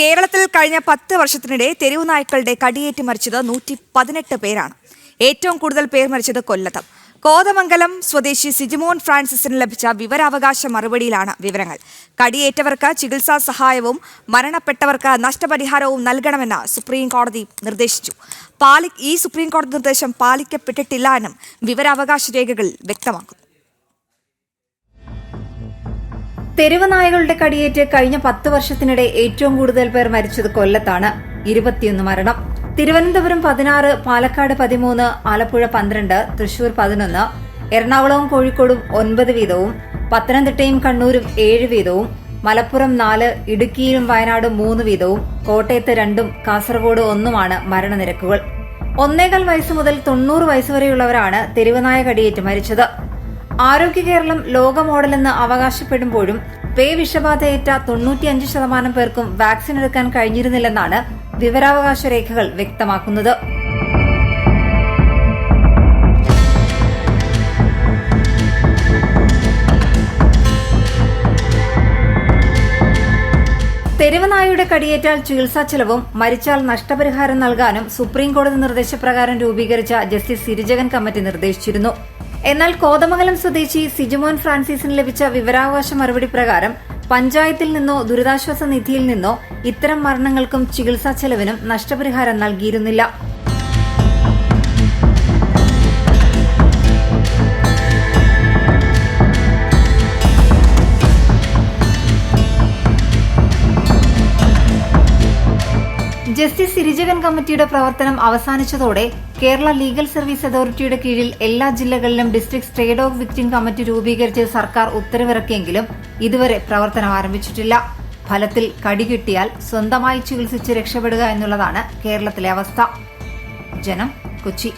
കേരളത്തിൽ കഴിഞ്ഞ പത്ത് വർഷത്തിനിടെ തെരുവു നായ്ക്കളുടെ കടിയേറ്റ് മരിച്ചത് നൂറ്റി പതിനെട്ട് പേരാണ്. ഏറ്റവും കൂടുതൽ പേർ മരിച്ചത് കൊല്ലത്ത്. കോതമംഗലം സ്വദേശി സിജിമോൻ ഫ്രാൻസിസിന് ലഭിച്ച വിവരാവകാശ മറുപടിയിലാണ് വിവരങ്ങൾ. കടിയേറ്റവർക്ക് ചികിത്സാ സഹായവും മരണപ്പെട്ടവർക്ക് നഷ്ടപരിഹാരവും നൽകണമെന്ന് സുപ്രീം കോടതി നിർദ്ദേശിച്ചു. പാലി ഈ സുപ്രീം കോടതി നിർദ്ദേശം പാലിക്കപ്പെട്ടിട്ടില്ല എന്നും വിവരാവകാശ രേഖകൾ വ്യക്തമാക്കുന്നു. തെരുവ് നായകളുടെ കടിയേറ്റ് കഴിഞ്ഞ പത്ത് വർഷത്തിനിടെ ഏറ്റവും കൂടുതൽ പേർ മരിച്ചത് കൊല്ലത്താണ്. ഇരുപത്തിയൊന്ന് മരണം. തിരുവനന്തപുരം പതിനാറ് പാലക്കാട് പതിമൂന്ന് ആലപ്പുഴ പന്ത്രണ്ട് തൃശൂർ പതിനൊന്ന് എറണാകുളവും കോഴിക്കോടും ഒൻപത് വീതവും പത്തനംതിട്ടയും കണ്ണൂരും ഏഴ് വീതവും മലപ്പുറം നാല് ഇടുക്കിയിലും വയനാടും മൂന്ന് വീതവും കോട്ടയത്ത് രണ്ടും കാസർഗോഡ് ഒന്നുമാണ് മരണനിരക്കുകൾ. ഒന്നേകാൽ വയസ്സ് മുതൽ തൊണ്ണൂറ് വയസ്സുവരെയുള്ളവരാണ് തെരുവുനായ കടിയേറ്റ് മരിച്ചത്. ആരോഗ്യ കേരളം ലോക മോഡലെന്ന് അവകാശപ്പെടുമ്പോഴും പേ വിഷബാധയേറ്റ തൊണ്ണൂറ്റിയഞ്ച് ശതമാനം പേർക്കും വാക്സിൻ എടുക്കാൻ കഴിഞ്ഞിരുന്നില്ലെന്നാണ് വിവരാവകാശ രേഖകൾ വ്യക്തമാക്കുന്നത്. തെരുവനായയുടെ കടിയേറ്റാൽ ചികിത്സാ ചെലവും മരിച്ചാൽ നഷ്ടപരിഹാരം നൽകാനും സുപ്രീംകോടതി നിർദ്ദേശപ്രകാരം രൂപീകരിച്ച ജസ്റ്റിസ് സിരിജകൻ കമ്മിറ്റി നിർദ്ദേശിച്ചിരുന്നു. എന്നാൽ കോതമംഗലം സ്വദേശി സിജുമോൻ ഫ്രാൻസിസിന് ലഭിച്ച വിവരാവകാശ മറുപടി പ്രകാരം പഞ്ചായത്തിൽ നിന്നോ ദുരിതാശ്വാസ നിധിയിൽ നിന്നോ ഇത്തരം മരണങ്ങൾക്കും ചികിത്സാ ചെലവിനും നഷ്ടപരിഹാരം നൽകിയിരുന്നില്ല ജസ്റ്റിസ് സിരിജകൻ കമ്മിറ്റിയുടെ പ്രവർത്തനം അവസാനിച്ചതോടെ കേരള ലീഗൽ സർവീസ് അതോറിറ്റിയുടെ കീഴിൽ എല്ലാ ജില്ലകളിലും district trade of victim committee രൂപീകരിച്ച് സർക്കാർ ഉത്തരവിറക്കിയെങ്കിലും ഇതുവരെ പ്രവർത്തനം ആരംഭിച്ചിട്ടില്ല. ഫലത്തിൽ കടി കിട്ടിയാൽ സ്വന്തമായി ചികിത്സിച്ച് രക്ഷപ്പെടുക എന്നുള്ളതാണ് കേരളത്തിലെ അവസ്ഥ. ജനം കൊച്ചി.